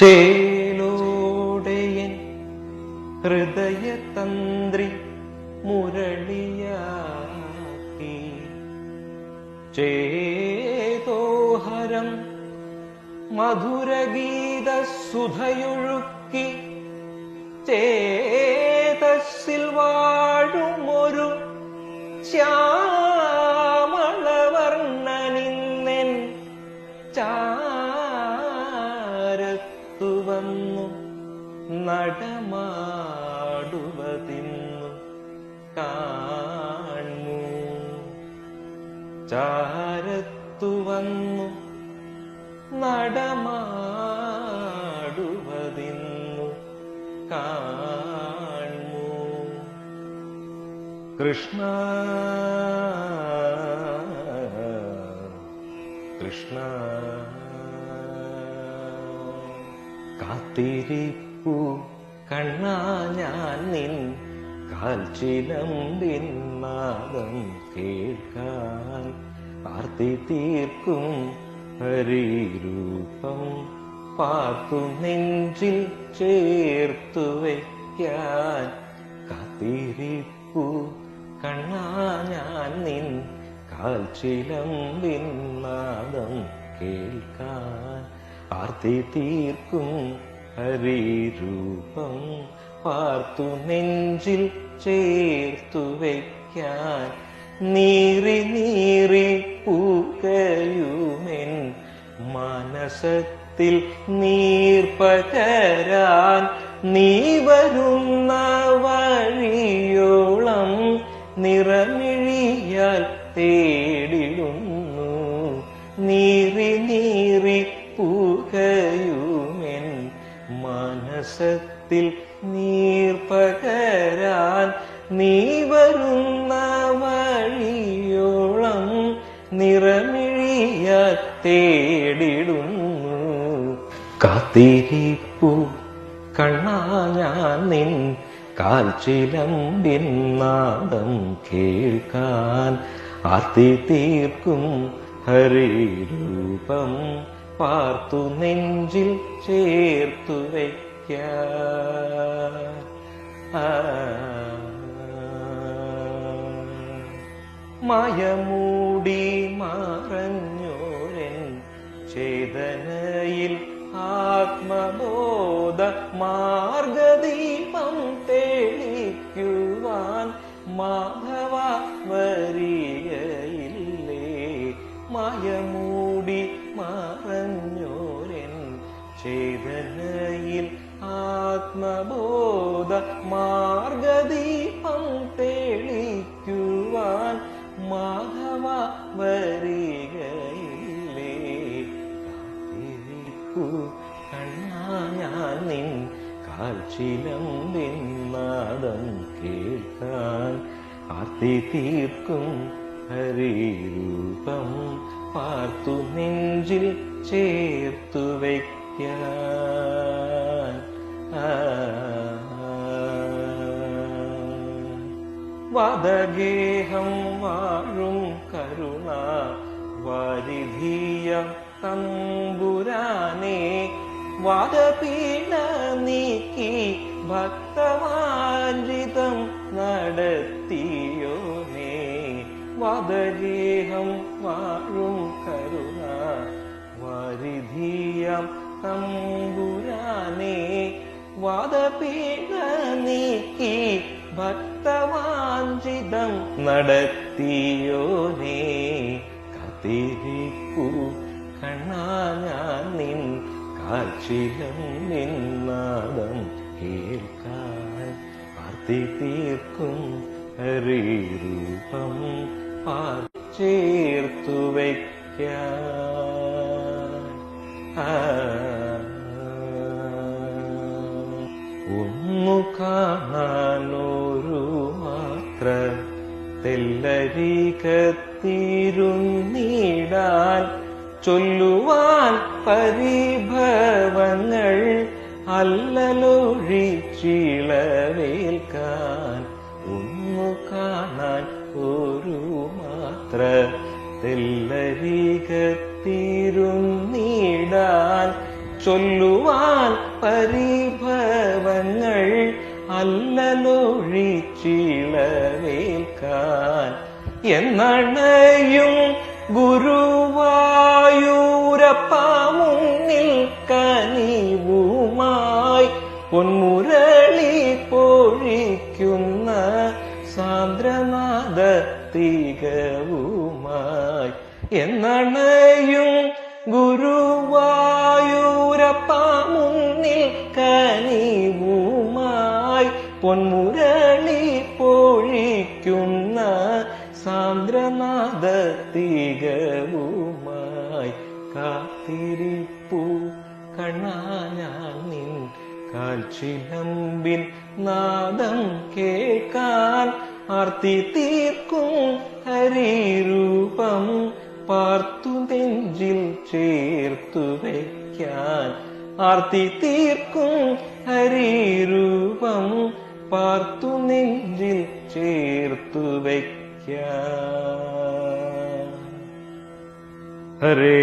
ചേലോടെയൻ ഹൃദയതന്ത്രി മുരളിയാക്കി. ചേതോഹരം മധുരഗീത സുധയൊഴുക്കി ചേതസ്സിൽ വാഴുമൊരു ശ്യാമളവർണനിന്നെൻ കാണു ചാരത്തു വന്നു നടമാടുവതിന്നു കാണു കൃഷ്ണ കൃഷ്ണ കാത്തിരിപ്പു കണ്ണാ ഞാൻ നിൻ കാൽച്ചിലമ്പിൻ നാദം കേൾക്കാൻ ആർത്തി തീർക്കും ഹരിരൂപം. പാർത്തു നെഞ്ചിൽ ചേർത്തു വയ്ക്കാൻ കാത്തിരിപ്പു. കണ്ണാ ഞാൻ നിൻ കാൽച്ചിലമ്പിൻ നാദം കേൾക്കാൻ ആർത്തി തീർക്കും ഹരിരൂപം. പാർത്തു നെഞ്ചിൽ ചേർത്തു വയ്ക്കാൻ. നീറി നീറി പൂക്കയുമെൻ മനസത്തിൽ നീർപ്പകരാൻ നീ വരുന്ന വഴിയോളം നിറമിഴിയാൽ തേടിടുന്നു. നീറി നീറി പൂകയുമെൻ മനസത്തിൽ നീർപ്പകരാൻ നീ വരുന്ന വഴിയോളം നിറമിഴിയ തേടിടുന്നു. കാത്തിരിപ്പു കണ്ണാ ഞാൻ നിൻ കാൽച്ചിലമ്പിൻ നാദം കേൾക്കാൻ ആർത്തി തീർക്കും ഹരിരൂപം. പാർത്തു നെഞ്ചിൽ ചേർത്തു വയ്ക്ക. മയമൂടി മറഞ്ഞോരൻ ചേതനയിൽ ആത്മബോധ മാർഗദീപം തെളിക്കുവാൻ മാധവ വരികയില്ലേ ചേതനയിൽ ആത്മബോധ മാർഗദീപം തെളിക്കുവാൻ മാധവ വരികയില്ലേ? കണ്ണാ നിൻ കാൽച്ചിലം നിന്നാദം കേൾക്കാൻ. ആർത്തി തീർക്കും ഹരിരൂപം. പാർത്തു നെഞ്ചിൽ ചേർത്തു വയ്ക്കാൻ ആ വദഗേഹം വാഴും കരുണ വാരിധീയ തമ്പുരാനെ. വാദപീഠ നീക്കി ഭക്തവാഞ്ചിതം നടത്തിയോനേ. വദഗേഹം വാഴും വാരിധീയം തമ്പുരാനെ വാദപീഠ നീക്കി ഭക്തവാഞ്ചിതം നടത്തിയോനേ. കാത്തിരിപ്പു കണ്ണാ ഞാൻ നിൻ കാൽച്ചിലം നിന്നാദം കേൾക്കാൻ പാർത്തി തീർക്കും ഹരിരൂപം ചേർത്തു വയ്ക്കാൻ. കാണാനൊരു മാത്ര തെല്ലരികത്തിരുന്നിടാൻ ചൊല്ലുവാൻ പരിഭവങ്ങൾ അല്ലലൊഴിച്ചിളവേൽക്കാൻ ഒന്നു കാണാൻ ഒരു മാത്ര തെല്ലരികത്തിരുന്നിടാൻ ചൊല്ലുവാൻ പരിഭവങ്ങൾ അല്ലലൊഴിച്ചിളവേൽക്കാൻ എന്നണയും ഗുരുവായൂരപ്പ മുന്നിൽ കനിവുമായി പൊന്മുരളി പൊഴിക്കുന്ന സാന്ദ്രനാദ തികവുമായി എന്നണയും ഗുരുവായൂരപ്പ മുന്നിൽ കനിവുമായി പൊന്മുരളി പൊഴിക്കുന്ന സാന്ദ്രനാദത്തികവുമായി കാത്തിരിപ്പു. കണ്ണാഞ്ഞാൻ നിൻ കാൽച്ചിലമ്പിൻ നാദം കേൾക്കാൻ ആർത്തി തീർക്കും ഹരിരൂപം. പാർത്തു നെഞ്ചിൽ ചേർത്തു വയ്ക്കാൻ ആർത്തി തീർക്കും ഹരിരൂപം. പാർത്തു നെഞ്ചിൽ ചേർത്തു വയ്ക്ക. ഹരേ